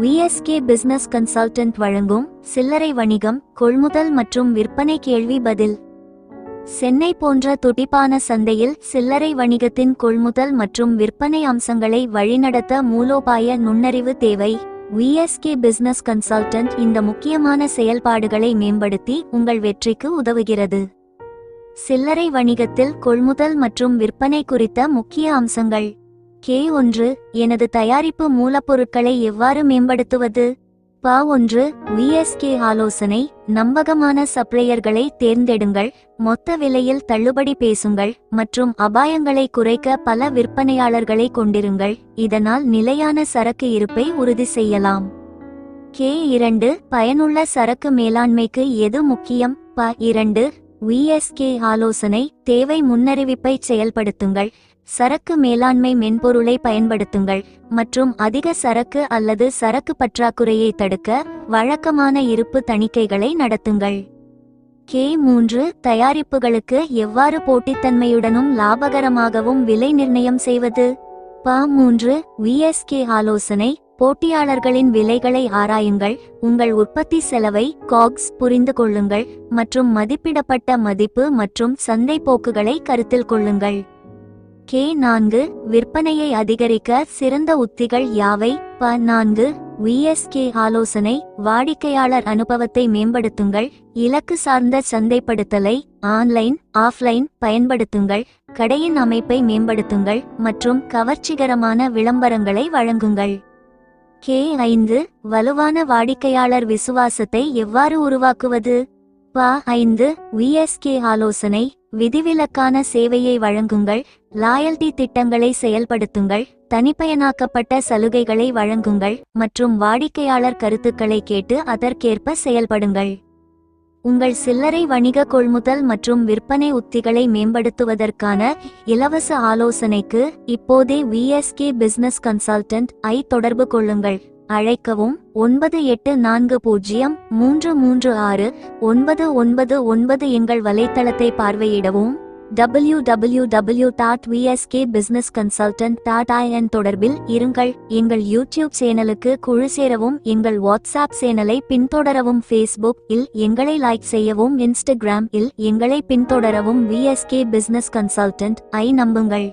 VSK business consultant வழங்கும் சில்லறை வணிகம் கொள்முதல் மற்றும் விற்பனை கேள்வி பதில். சென்னை போன்ற துடிப்பான சந்தையில் சில்லறை வணிகத்தின் கொள்முதல் மற்றும் விற்பனை அம்சங்களை வழிநடத்த மூலோபாய நுண்ணறிவு தேவை. விஎஸ்கே பிசினஸ் கன்சல்டன்ட் இந்த முக்கியமான செயல்பாடுகளை மேம்படுத்தி உங்கள் வெற்றிக்கு உதவுகிறது. சில்லறை வணிகத்தில் கொள்முதல் மற்றும் விற்பனை குறித்த முக்கிய அம்சங்கள். கே ஒன்று எனது தயாரிப்பு மூலப்பொருட்களை எவ்வாறு மேம்படுத்துவது? ப ஒன்று விஎஸ்கே ஆலோசனை நம்பகமான சப்ளையர்களை தேர்ந்தெடுங்கள் மொத்த விலையில் தள்ளுபடி பேசுங்கள் மற்றும் அபாயங்களை குறைக்க பல விற்பனையாளர்களை கொண்டிருங்கள் இதனால் நிலையான சரக்கு இருப்பை உறுதி செய்யலாம். கே இரண்டு பயனுள்ள சரக்கு மேலாண்மைக்கு எது முக்கியம்? ப இரண்டு விஎஸ்கே ஆலோசனை தேவை முன்னறிவிப்பை செயல்படுத்துங்கள் சரக்கு மேலாண்மை மென்பொருளை பயன்படுத்துங்கள் மற்றும் அதிக சரக்கு அல்லது சரக்கு பற்றாக்குறையை தடுக்க வழக்கமான இருப்பு தணிக்கைகளை நடத்துங்கள். கே மூன்று தயாரிப்புகளுக்கு எவ்வாறு போட்டித்தன்மையுடனும் லாபகரமாகவும் விலை நிர்ணயம் செய்வது? ப மூன்று விஎஸ்கே ஆலோசனை போட்டியாளர்களின் விலைகளை ஆராயுங்கள் உங்கள் உற்பத்தி செலவை காக்ஸ் புரிந்து கொள்ளுங்கள் மற்றும் மதிப்பிடப்பட்ட மதிப்பு மற்றும் சந்தை போக்குகளை கருத்தில் கொள்ளுங்கள். கே நான்கு விற்பனையை அதிகரிக்க சிறந்த உத்திகள் யாவை? ப நான்கு விஎஸ்கே ஆலோசனை வாடிக்கையாளர் அனுபவத்தை மேம்படுத்துங்கள் இலக்கு சார்ந்த சந்தைப்படுத்தலை ஆன்லைன் ஆஃப்லைன் பயன்படுத்துங்கள் கடையின் அமைப்பை மேம்படுத்துங்கள் மற்றும் கவர்ச்சிகரமான விளம்பரங்களை வழங்குங்கள். கே ஐந்து வலுவான வாடிக்கையாளர் விசுவாசத்தை எவ்வாறு உருவாக்குவது? ப ஐந்து விஎஸ்கே ஆலோசனை விதிவிலக்கான சேவையை வழங்குங்கள் லாயல்டி திட்டங்களை செயல்படுத்துங்கள் தனிப்பயனாக்கப்பட்ட சலுகைகளை வழங்குங்கள் மற்றும் வாடிக்கையாளர் கருத்துக்களை கேட்டு அதற்கேற்ப செயல்படுங்கள். உங்கள் சில்லறை வணிக கொள்முதல் மற்றும் விற்பனை உத்திகளை மேம்படுத்துவதற்கான இலவச ஆலோசனைக்கு இப்போதே விஎஸ்கே பிசினஸ் கன்சல்டன்ட் ஐ தொடர்பு கொள்ளுங்கள். அழைக்கவும் ஒன்பது எட்டு நான்கு பூஜ்ஜியம் மூன்று மூன்று ஆறு ஒன்பது ஒன்பது ஒன்பது எங்கள் வலைத்தளத்தை பார்வையிடவும் W W W dot VSK business consultant dot in தொடர்பில் இருங்கள். எங்கள் யூடியூப் சேனலுக்கு குழு சேரவும் எங்கள் வாட்ஸ்அப் சேனலை பின்தொடரவும் ஃபேஸ்புக் இல் எங்களை லைக் செய்யவும் இன்ஸ்டாகிராம் இல் எங்களை பின்தொடரவும் விஎஸ்கே பிசினஸ் கன்சல்டன்ட் ஐ நம்புங்கள்.